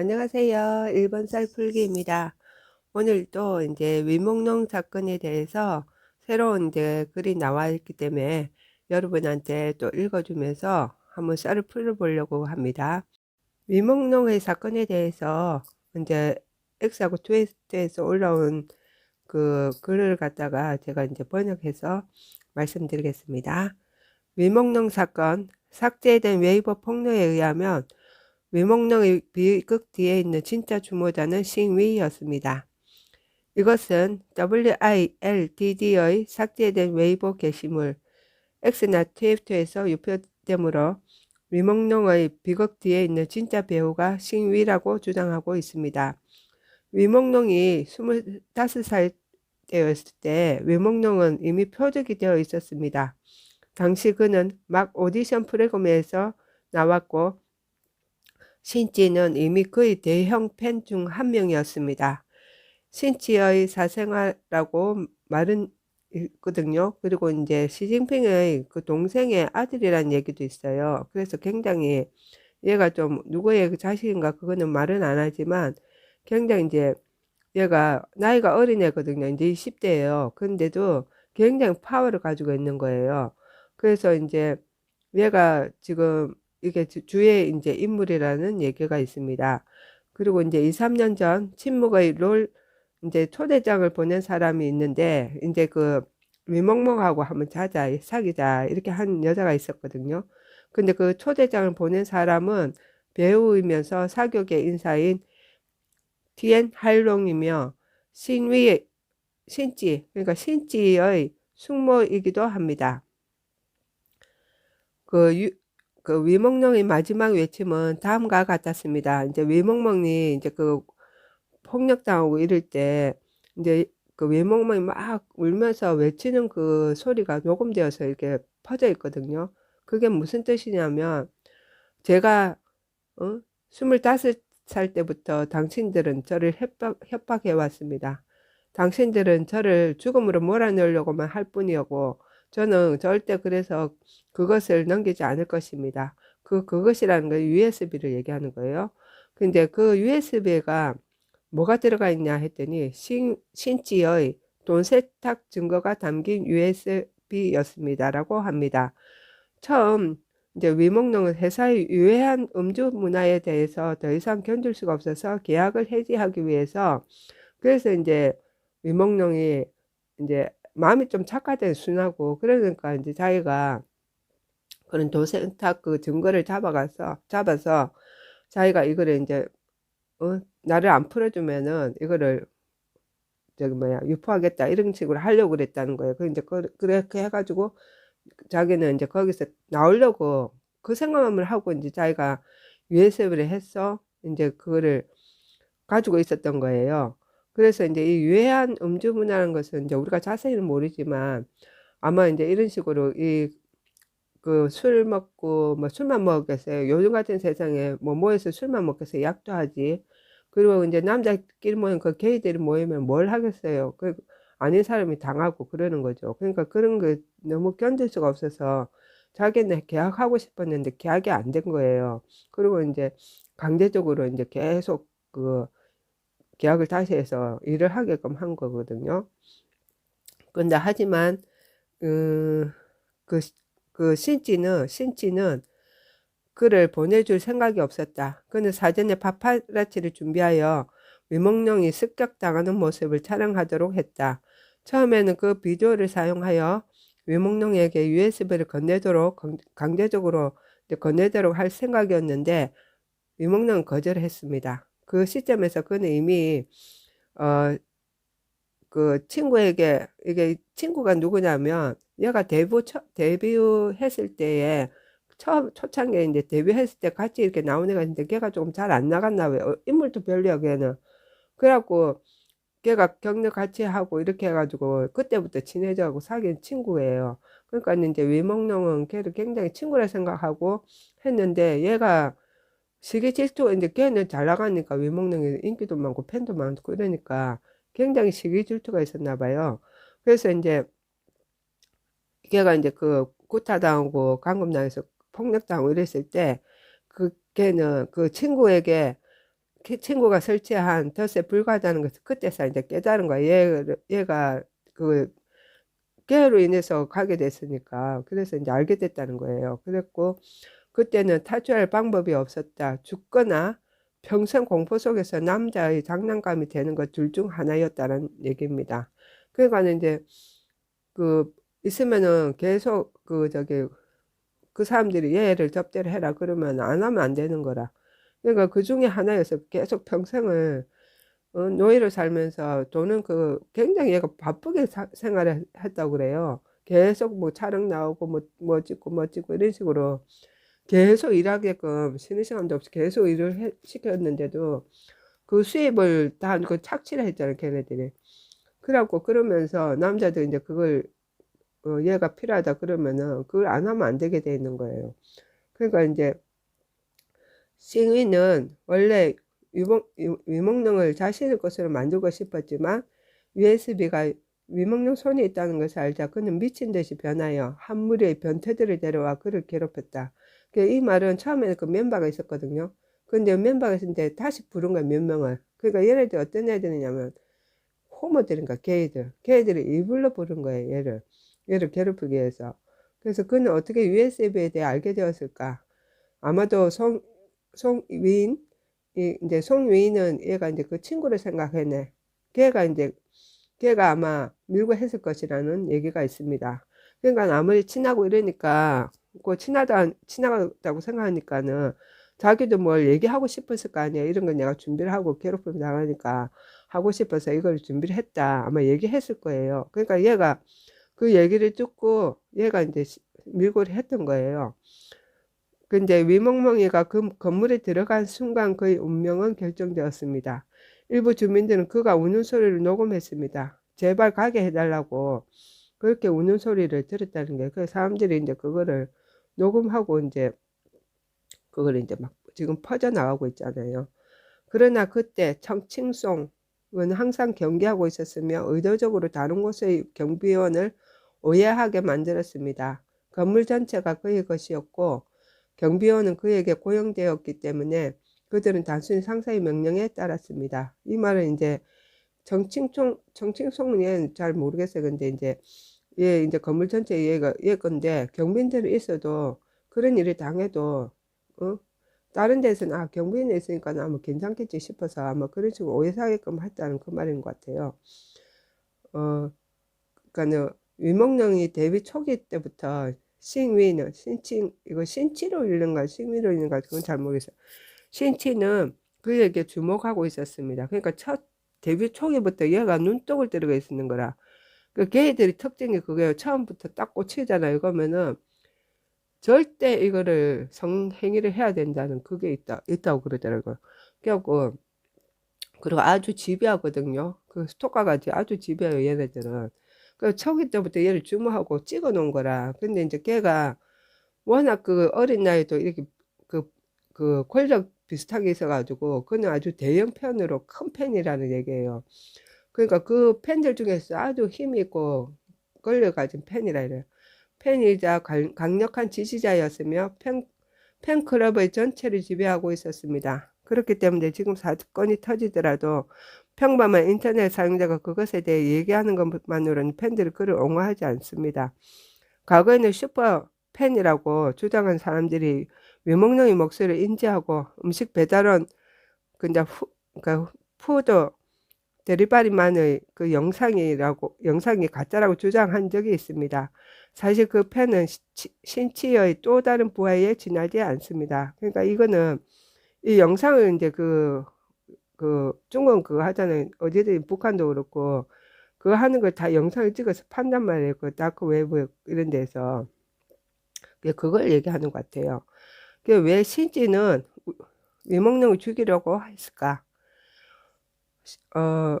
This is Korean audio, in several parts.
안녕하세요. 1번 쌀풀기입니다. 오늘도 이제 위목농 사건에 대해서 새로운 이제 글이 나와 있기 때문에 여러분한테 또 읽어주면서 한번 쌀을 풀어보려고 합니다. 위목농의 사건에 대해서 이제 X하고 트위스트에서 올라온 그 글을 갖다가 제가 이제 번역해서 말씀드리겠습니다. 위목농 사건, 삭제된 웨이버 폭로에 의하면 위목농의 비극 뒤에 있는 진짜 주모자는 싱위였습니다. 이것은 WILDD의 삭제된 웨이보 게시물 X나 트위터에서 유표되므로 위목농의 비극 뒤에 있는 진짜 배우가 싱위라고 주장하고 있습니다. 위목농이 25살 때였을 때 위목농은 이미 표적이 되어 있었습니다. 당시 그는 막 오디션 프로그램에서 나왔고 신지는 이미 그의 대형 팬 중 한 명이었습니다. 신지의 사생활라고 말은 있거든요. 그리고 이제 시진핑의 그 동생의 아들이란 얘기도 있어요. 그래서 굉장히 얘가 좀 누구의 그 자식인가 그거는 말은 안 하지만 굉장히 이제 얘가 나이가 어린 애거든요. 이제 20대예요. 근데도 굉장히 파워를 가지고 있는 거예요. 그래서 이제 얘가 지금 이게 주의 이제 인물이라는 얘기가 있습니다. 그리고 이제 2, 3년 전 침묵의 롤 이제 초대장을 보낸 사람이 있는데 이제 그 위멍멍하고 한번 자자 사귀자 이렇게 한 여자가 있었거든요. 근데 그 초대장을 보낸 사람은 배우이면서 사격의 인사인 티엔 할롱이며 신위 신지 그러니까 신지의 숙모이기도 합니다. 그 유, 그 위목령의 마지막 외침은 다음과 같았습니다. 이제 위목령이 이제 그 폭력당하고 이럴 때 이제 그 위목령이 막 울면서 외치는 그 소리가 녹음되어서 이렇게 퍼져 있거든요. 그게 무슨 뜻이냐면 제가 어? 25살 때부터 당신들은 저를 협박, 협박해 왔습니다. 당신들은 저를 죽음으로 몰아넣으려고만 할 뿐이었고 저는 절대 그래서 그것을 넘기지 않을 것입니다. 그 그것이라는 거 USB를 얘기하는 거예요. 근데 그 USB가 뭐가 들어가 있냐 했더니 신, 신지의 돈 세탁 증거가 담긴 USB였습니다라고 합니다. 처음 이제 위목농은 회사의 유해한 음주 문화에 대해서 더 이상 견딜 수가 없어서 계약을 해지하기 위해서 그래서 이제 위목농이 이제 마음이 좀 착하대 순하고 그러니까 이제 자기가 그런 도세탁 그 증거를 잡아가서 잡아서 자기가 이거를 이제 어, 나를 안 풀어주면은 이거를 저기 뭐야 유포하겠다 이런 식으로 하려고 그랬다는 거예요. 그 이제 그, 그렇게 해가지고 자기는 이제 거기서 나오려고 그 생각을 하고 이제 자기가 USB를 했어 이제 그거를 가지고 있었던 거예요. 그래서 이제 이 유해한 음주 문화라는 것은 이제 우리가 자세히는 모르지만 아마 이제 이런 식으로 이 그 술 먹고 뭐 술만 먹겠어요. 요즘 같은 세상에 뭐 모여서 술만 먹겠어요. 약도 하지. 그리고 이제 남자끼리 모이면 그 게이들이 모이면 뭘 하겠어요. 그 아닌 사람이 당하고 그러는 거죠. 그러니까 그런 거 너무 견딜 수가 없어서 자기는 계약하고 싶었는데 계약이 안 된 거예요. 그리고 이제 강제적으로 이제 계속 그 계약을 다시 해서 일을 하게끔 한 거거든요. 근데 하지만 그, 그, 그 신지는 신지는 그를 보내줄 생각이 없었다. 그는 사전에 파파라치를 준비하여 위목령이 습격당하는 모습을 촬영하도록 했다. 처음에는 그 비디오를 사용하여 위목령에게 USB를 건네도록 강제적으로 건네도록 할 생각이었는데 위목령은 거절했습니다. 그 시점에서 그는 이미 어 그 친구에게 이게 친구가 누구냐면 얘가 데뷔 데뷔했을 때에 처음 초창기에 이제 데뷔했을 때 같이 이렇게 나온 애가 있는데 걔가 조금 잘 안 나갔나 봐요. 어, 인물도 별로야 걔는. 그래갖고 걔가 격려 같이 하고 이렇게 해가지고 그때부터 친해져가고 사귄 친구예요. 그러니까 이제 위목령은 걔를 굉장히 친구라 생각하고 했는데 얘가 질투가 이제 걔는 잘 나가니까 위목능이 인기도 많고 팬도 많고 이러니까 굉장히 시기 질투가 있었나 봐요. 그래서 이제 걔가 이제 그 구타당하고 감금당해서 폭력당하고 이랬을 때 그 걔는 그 친구에게 그 친구가 설치한 덫에 불과하다는 것을 그때서 이제 깨달은 거야. 얘, 얘가 그 깨로 인해서 가게 됐으니까. 그래서 이제 알게 됐다는 거예요. 그랬고, 그때는 탈출할 방법이 없었다. 죽거나 평생 공포 속에서 남자의 장난감이 되는 것 둘 중 하나였다는 얘기입니다. 그러니까 이제 그 있으면은 계속 그 저기 그 사람들이 얘를 접대를 해라 그러면 안 하면 안 되는 거라. 그러니까 그 중에 하나여서 계속 평생을 어, 노예로 살면서 돈은 그 굉장히 얘가 바쁘게 사, 생활을 했다고 그래요. 계속 뭐 촬영 나오고 뭐, 뭐 찍고 뭐 찍고 이런 식으로 계속 일하게끔 쉬는 시간도 없이 계속 일을 해, 시켰는데도 그 수입을 다 그 착취를 했잖아요, 걔네들이. 그래갖고 그러면서 남자들 이제 그걸 어, 얘가 필요하다 그러면은 그걸 안 하면 안 되게 돼 있는 거예요. 그러니까 이제 싱위는 원래 위목, 위목령을 자신의 것으로 만들고 싶었지만 USB가 위목령 손에 있다는 것을 알자 그는 미친 듯이 변하여 한 무리의 변태들을 데려와 그를 괴롭혔다. 그이 말은 처음에는 그 멤버가 있었거든요. 근데 멤버가 있었는데 다시 부른 거야, 몇 명을. 그러니까 얘네들 어떤 애들이냐면 호모들인가 게이들. 게이들을 일부러 부른 거예요, 얘를. 얘를 괴롭히기 위해서. 그래서 그는 어떻게 USB에 대해 알게 되었을까? 아마도 송, 송 위인, 이, 이제 송 위인은 얘가 이제 그 친구를 생각했네. 걔가 이제, 걔가 아마 밀고 했을 것이라는 얘기가 있습니다. 그러니까 아무리 친하고 이러니까, 그 친하다, 친하다고 생각하니까는 자기도 뭘 얘기하고 싶었을 거 아니야. 이런 거 내가 준비를 하고 괴롭힘 당하니까 하고 싶어서 이걸 준비를 했다. 아마 얘기했을 거예요. 그러니까 얘가 그 얘기를 듣고 얘가 이제 밀고 했던 거예요. 근데 위멍멍이가 그 건물에 들어간 순간 그의 운명은 결정되었습니다. 일부 주민들은 그가 우는 소리를 녹음했습니다. 제발 가게 해달라고 그렇게 우는 소리를 들었다는 게 그 사람들이 이제 그거를 녹음하고 이제 그걸 이제 막 지금 퍼져 나가고 있잖아요. 그러나 그때 청칭송은 항상 경계하고 있었으며 의도적으로 다른 곳의 경비원을 오해하게 만들었습니다. 건물 전체가 그의 것이었고 경비원은 그에게 고용되었기 때문에 그들은 단순히 상사의 명령에 따랐습니다. 이 말은 이제 정칭총 정칭송은 잘 모르겠어요. 근데 이제 얘 이제 건물 전체 얘가 얘 건데 경비인들이 있어도 그런 일을 당해도 어? 다른 데서는 아 경비인이 있으니까 아마 괜찮겠지 싶어서 아마 그런 식으로 오해 사게끔 했다는 그 말인 것 같아요. 어, 그러니까는 위목령이 데뷔 초기 때부터 싱위는 신치 이거 신치로 읽는가 싱위로 읽는가 그건 잘 모르겠어요. 신치는 그에게 주목하고 있었습니다. 그러니까 첫 데뷔 초기부터 얘가 눈독을 들이고 있는 거라. 그 게이들이 특징이 그거예요. 처음부터 딱 꽂히잖아요. 그러면은 절대 이거를 성행위를 해야 된다는 그게 있다 있다고 그러더라고요. 그래갖고 그리고 아주 지배하거든요. 그 스토커가 아주 지배해요. 얘네들은. 그 초기 때부터 얘를 주모하고 찍어 놓은 거라. 근데 이제 걔가 워낙 그 어린 나이도 이렇게 그, 그 권력 비슷하게 있어가지고 그는 아주 대형 팬으로 큰 팬이라는 얘기예요. 그러니까 그 팬들 중에서 아주 힘있고 권력가진 팬이라 이래요. 팬이자 강력한 지지자였으며 팬, 팬클럽의 전체를 지배하고 있었습니다. 그렇기 때문에 지금 사건이 터지더라도 평범한 인터넷 사용자가 그것에 대해 얘기하는 것만으로는 팬들이 그를 옹호하지 않습니다. 과거에는 슈퍼 팬이라고 주장한 사람들이 외목령의 목소리를 인지하고 음식 배달원 그냥 후, 그러니까 푸드 데리바리만의 그 영상이라고 영상이 가짜라고 주장한 적이 있습니다. 사실 그 팬은 신치의 또 다른 부하에 지나지 않습니다. 그러니까 이거는 이 영상을 이제 그, 그 중국 그거 하잖아요. 어디든 북한도 그렇고 그거 하는 걸 다 영상을 찍어서 판단 말이에요. 그 다크 웨브 이런 데서. 그걸 얘기하는 것 같아요. 왜 신지는 위목령을 죽이려고 했을까? 어,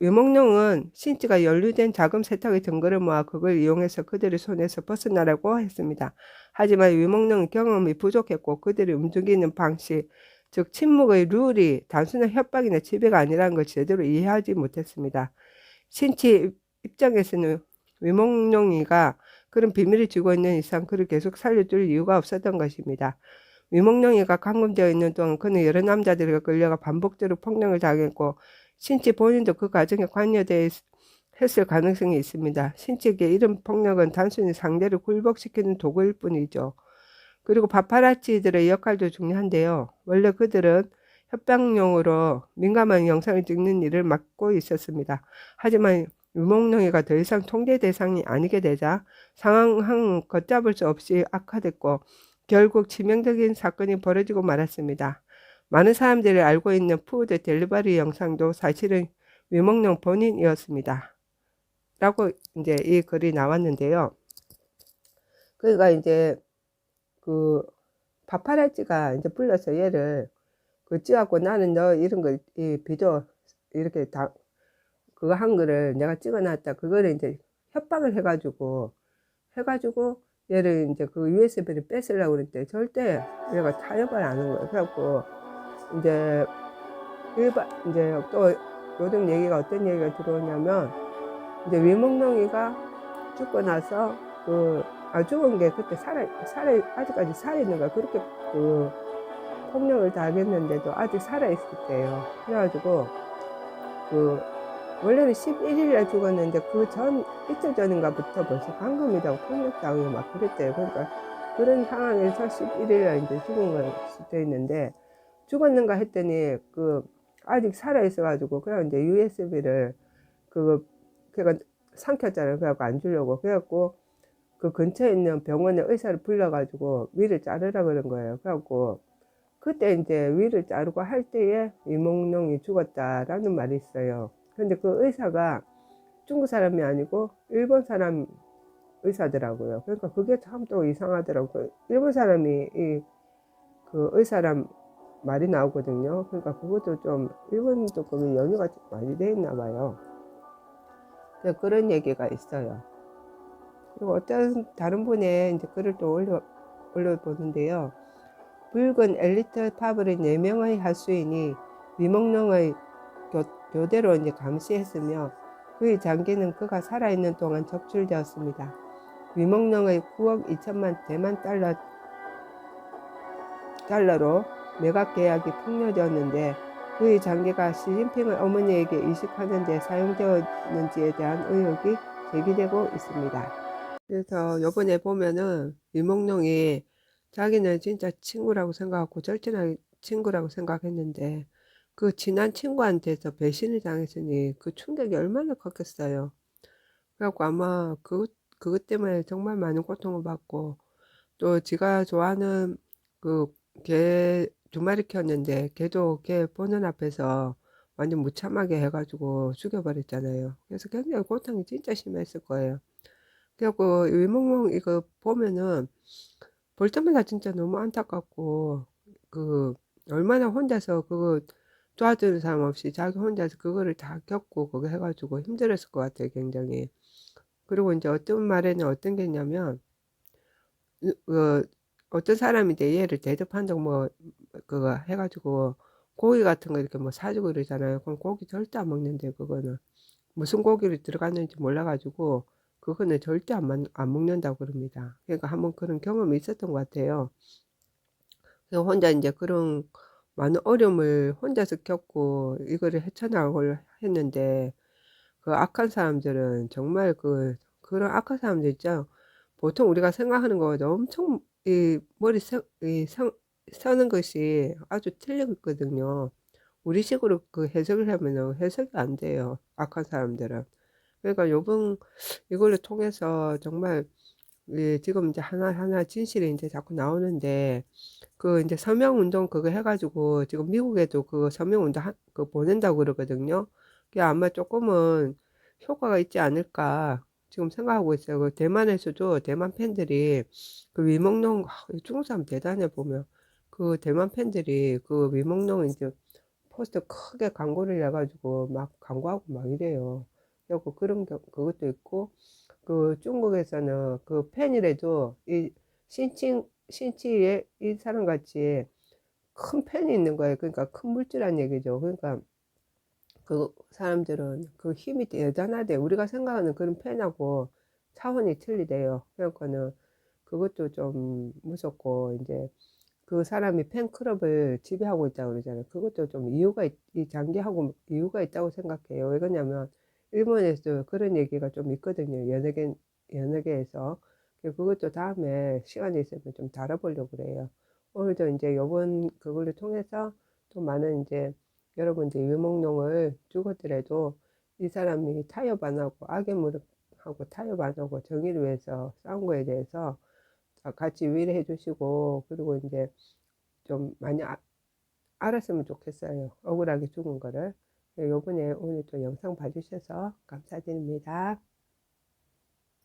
위목령은 신지가 연루된 자금 세탁의 증거를 모아 그걸 이용해서 그들의 손에서 벗어나라고 했습니다. 하지만 위목령은 경험이 부족했고 그들이 움직이는 방식, 즉 침묵의 룰이 단순한 협박이나 지배가 아니라는 걸 제대로 이해하지 못했습니다. 신치 입장에서는 위목령이가 그런 비밀을 쥐고 있는 이상 그를 계속 살려줄 이유가 없었던 것입니다. 위목령이가 감금되어 있는 동안 그는 여러 남자들에게 끌려가 반복적으로 폭력을 당했고 신치 본인도 그 과정에 관여되어 있- 했을 가능성이 있습니다. 신치에게 이런 폭력은 단순히 상대를 굴복시키는 도구일 뿐이죠. 그리고 파파라치들의 역할도 중요한데요. 원래 그들은 협박용으로 민감한 영상을 찍는 일을 맡고 있었습니다. 하지만 유목령이가 더 이상 통제 대상이 아니게 되자 상황은 걷잡을 수 없이 악화됐고 결국 치명적인 사건이 벌어지고 말았습니다. 많은 사람들이 알고 있는 푸드 델리버리 영상도 사실은 위목령 본인이었습니다. 라고 이제 이 글이 나왔는데요. 그러니까 이제 그 파파라치가 이제 불러서 얘를 그 찍어갖고 나는 너 이런 거이 비디오 이렇게 다 그거 한 거를 내가 찍어놨다. 그거를 이제 협박을 해가지고 해가지고 얘를 이제 그 USB를 뺏으려고 그랬대. 절대 얘가 타협을 안 하는 거예요. 그래갖고 이제 일반 이제 또 요즘 얘기가 어떤 얘기가 들어오냐면 이제 위목농이가 죽고 나서 그 아 죽은 게 그때 살아 살아 아직까지 살아 있는 거야. 그렇게 그 폭력을 당했는데도 아직 살아 있을 때예요. 그래가지고 그 원래는 11일에 죽었는데 그 전 이틀 전인가부터 벌써 감금이라고 폭력당하고 막 그랬대요. 그러니까 그런 상황에서 11일에 이제 죽은 걸 수도 있는데 죽었는가 했더니 그 아직 살아 있어가지고 그냥 이제 USB를 그 걔가 삼켰잖아요. 그래갖고 안 주려고 그래갖고 그 근처에 있는 병원에 의사를 불러가지고 위를 자르라 그런 거예요. 그래갖고 그때 이제 위를 자르고 할 때에 이몽룡이 죽었다라는 말이 있어요. 근데 그 의사가 중국 사람이 아니고 일본 사람 의사더라고요. 그러니까 그게 참 또 이상하더라고요. 일본 사람이 이 그 의사람 말이 나오거든요. 그러니까 그것도 좀 일본도 그 연유가 좀 많이 돼 있나 봐요. 그런 얘기가 있어요. 그리고 어떤 다른 분의 이제 글을 또 올려 올려보는데요. 붉은 엘리트 파브리 4명의 하수인이 위목령의 교, 교대로 이제 감시했으며 그의 장기는 그가 살아있는 동안 적출되었습니다. 위목령의 9억 2천만 대만 달러, 달러로 매각 계약이 폭로되었는데 그의 장기가 시진핑의 어머니에게 이식하는 데 사용되었는지에 대한 의혹이 제기되고 있습니다. 그래서 요번에 보면은 위목령이 자기는 진짜 친구라고 생각하고 절친한 친구라고 생각했는데 그 친한 친구한테서 배신을 당했으니 그 충격이 얼마나 컸겠어요. 그래갖고 아마 그, 그것 때문에 정말 많은 고통을 받고 또 지가 좋아하는 그 개 두 마리 키웠는데 걔도 걔 보는 앞에서 완전 무참하게 해가지고 죽여버렸잖아요. 그래서 굉장히 고통이 진짜 심했을 거예요. 그래갖고 위목령 이거 보면은 볼 때마다 진짜 너무 안타깝고 그 얼마나 혼자서 그거 도와주는 사람 없이 자기 혼자서 그거를 다 겪고 그거 해가지고 힘들었을 것 같아요 굉장히 그리고 이제 어떤 말에는 어떤 게 있냐면 그 어떤 사람이 내 얘를 대접한다고 뭐 그거 해가지고 고기 같은 거 이렇게 뭐 사주고 그러잖아요 그럼 고기 절대 안 먹는데 그거는 무슨 고기를 들어갔는지 몰라가지고 그거는 절대 안, 만- 안 먹는다고 그럽니다. 그러니까 한번 그런 경험이 있었던 것 같아요. 그래서 혼자 이제 그런 많은 어려움을 혼자서 겪고 이거를 헤쳐나가고 했는데 그 악한 사람들은 정말 그 그런 악한 사람들 있죠. 보통 우리가 생각하는 것보다 엄청 이 머리 서, 이 성, 서는 것이 아주 틀리거든요. 우리 식으로 그 해석을 하면은 해석이 안 돼요. 악한 사람들은. 그러니까 요번 이걸로 통해서 정말 예, 지금 이제 하나하나 진실이 이제 자꾸 나오는데 그 이제 서명 운동 그거 해가지고 지금 미국에도 그 서명 운동 하, 그 보낸다고 그러거든요. 그게 아마 조금은 효과가 있지 않을까 지금 생각하고 있어요. 그 대만에서도 대만 팬들이 그 위목농 아, 중국 사람 대단해 보면 그 대만 팬들이 그 위목농 이제 포스터 크게 광고를 내가지고 막 광고하고 막 이래요. 그리고 그런 겨- 그것도 있고 그 중국에서는 그 팬이라도 이 신칭 신치의 이 사람 같이 큰 팬이 있는 거예요. 그러니까 큰 물질란 얘기죠. 그러니까 그 사람들은 그 힘이 대단하대. 우리가 생각하는 그런 팬하고 차원이 틀리대요. 그러니까는 그것도 좀 무섭고 이제 그 사람이 팬클럽을 지배하고 있다고 그러잖아요. 그것도 좀 이유가, 있, 이 장기하고 이유가 있다고 생각해요. 왜 그러냐면, 일본에서 그런 얘기가 좀 있거든요. 연예계, 연예계에서. 그것도 다음에 시간이 있으면 좀 다뤄보려고 그래요. 오늘도 이제 요번 그걸로 통해서 또 많은 이제 여러분들 유목농을 죽었더라도 이 사람이 타협 안 하고 악의 무릎하고 타협 안 하고 정의를 위해서 싸운 거에 대해서 같이 위로해 주시고 그리고 이제 좀 많이 아, 알았으면 좋겠어요. 억울하게 죽은 거를. 요번에 오늘 또 영상 봐주셔서 감사드립니다.